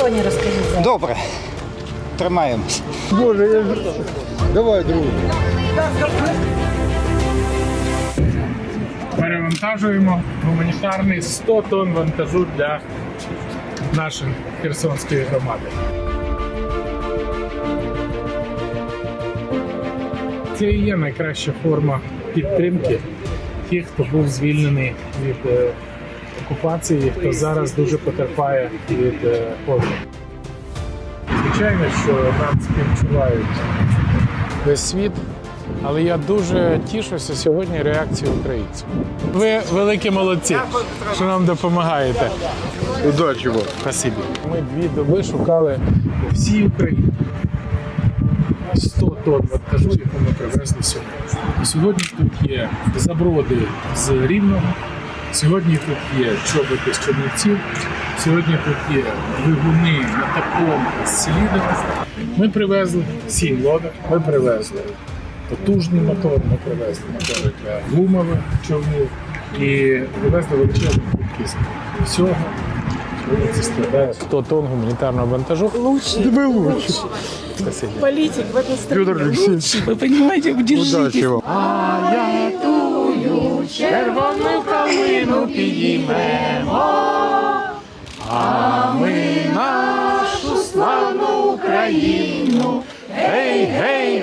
Херсоні розкажіть. Добре. Тримаємось. Боже, я... давай, друг. перевантажуємо гуманітарний 100 тонн вантажу для нашої херсонської громади. Це і є найкраща форма підтримки тих, хто був звільнений від е, окупації, хто зараз дуже потерпає від е. Звичайно, що нам співчувають весь світ. Але я дуже тішуся сьогодні реакцією українців. Ви великі молодці, що нам допомагаєте. Удачі вам. Спасибі. Ми дві доби шукали по всій Україні 100 тонн вантажу, яку ми привезли сьогодні. І Сьогодні тут є заброди з Рівного, сьогодні тут є чоботи з Чернівців, сьогодні тут є двигуни на такому з. Ми привезли сім лодок, ми привезли потужний мотор, ми привезли мотори для гумових човнів і привезли величезну кількість всього. Це складає 100 тонн гуманітарного вантажу. Лучший, Тебе лучше. Политик в этой стране. Федор Алексеевич, Вы понимаете, удачі вам. Червону калину підіймемо, а ми нашу славну Україну, гей, гей.